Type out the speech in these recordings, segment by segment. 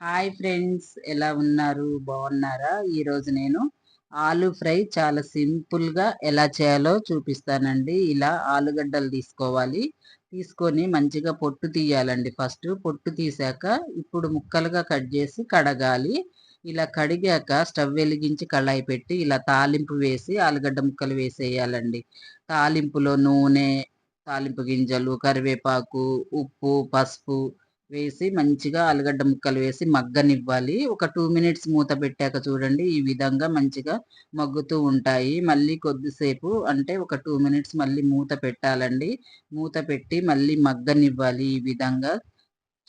Hi friends ఎలా ఉన్నారు? బాగున్నారా? ఈరోజు నేను ఆలు ఫ్రై చాలా సింపుల్గా ఎలా చేయాలో చూపిస్తానండి. ఇలా ఆలుగడ్డలు తీసుకోవాలి. తీసుకొని మంచిగా పొట్టు తీయాలండి. ఫస్ట్ పొట్టు తీసాక ఇప్పుడు ముక్కలుగా కట్ చేసి కడగాలి. ఇలా కడిగాక స్టవ్ వెలిగించి కళాయి పెట్టి ఇలా తాలింపు వేసి ఆలుగడ్డ ముక్కలు వేసేయాలండి. తాలింపులో నూనె తాలింపు గింజలు కరివేపాకు ఉప్పు పసుపు వేసి మంచిగా ఆలుగడ్డ ముక్కలు వేసి మగ్గనివ్వాలి. ఒక టూ మినిట్స్ మూత పెట్టాక చూడండి ఈ విధంగా మంచిగా మగ్గుతూ ఉంటాయి. మళ్ళీ కొద్దిసేపు అంటే ఒక టూ మినిట్స్ మళ్ళీ మూత పెట్టాలండి. మూత పెట్టి మళ్ళీ మగ్గనివ్వాలి ఈ విధంగా.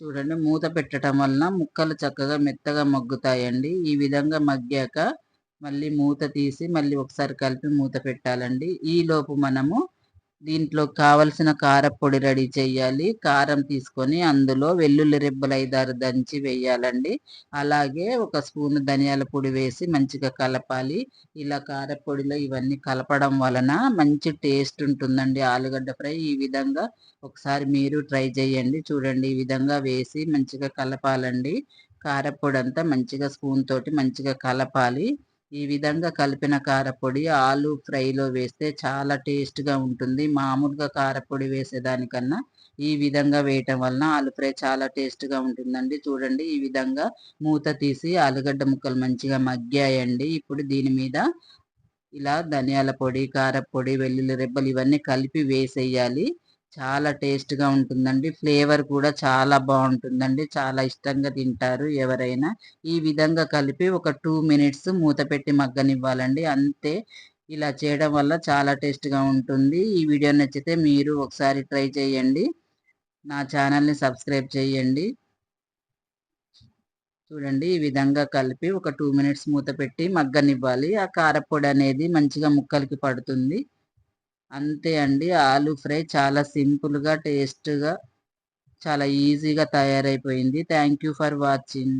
చూడండి మూత పెట్టడం వలన ముక్కలు చక్కగా మెత్తగా మగ్గుతాయండి. ఈ విధంగా మగ్గాక మళ్ళీ మూత తీసి మళ్ళీ ఒకసారి కలిపి మూత పెట్టాలండి. ఈ లోపు మనము దీంట్లో కావలసిన కారపొడి రెడీ చేయాలి. కారం తీసుకొని అందులో వెల్లుల్లి రెబ్బలు ఐదారు దంచి వేయాలండి. అలాగే ఒక స్పూన్ ధనియాల పొడి వేసి మంచిగా కలపాలి. ఇలా కారపొడిలో ఇవన్నీ కలపడం వలన మంచి టేస్ట్ ఉంటుందండి. ఆలుగడ్డ ఫ్రై ఈ విధంగా ఒకసారి మీరు ట్రై చేయండి. చూడండి ఈ విధంగా వేసి మంచిగా కలపాలండి. కారపొడి అంతా మంచిగా స్పూన్ తోటి మంచిగా కలపాలి. ఈ విధంగా కలిపిన కారపొడి ఆలు ఫ్రైలో వేస్తే చాలా టేస్ట్గా ఉంటుంది. మామూలుగా కారపొడి వేసేదానికన్నా ఈ విధంగా వేయటం వలన ఆలు ఫ్రై చాలా టేస్ట్గా ఉంటుందండి. చూడండి ఈ విధంగా మూత తీసి ఆలుగడ్డ ముక్కలు మంచిగా మగ్గాయండి. ఇప్పుడు దీని మీద ఇలా ధనియాల పొడి కారపొడి వెల్లుల్లి రెబ్బలు ఇవన్నీ కలిపి వేసేయాలి. చాలా టేస్ట్గా ఉంటుందండి. ఫ్లేవర్ కూడా చాలా బాగుంటుందండి. చాలా ఇష్టంగా తింటారు ఎవరైనా. ఈ విధంగా కలిపి ఒక టూ మినిట్స్ మూత పెట్టి మగ్గనివ్వాలండి. అంతే. ఇలా చేయడం వల్ల చాలా టేస్ట్గా ఉంటుంది. ఈ వీడియో నచ్చితే మీరు ఒకసారి ట్రై చేయండి. నా ఛానల్ని సబ్స్క్రైబ్ చేయండి. చూడండి ఈ విధంగా కలిపి ఒక టూ మినిట్స్ మూత పెట్టి మగ్గనివ్వాలి. ఆ కారపొడి అనేది మంచిగా ముక్కలకి పడుతుంది. అంతే అండి. ఆలు ఫ్రై చాలా సింపుల్గా టేస్ట్గా చాలా ఈజీగా తయారైపోయింది. Thank you for watching.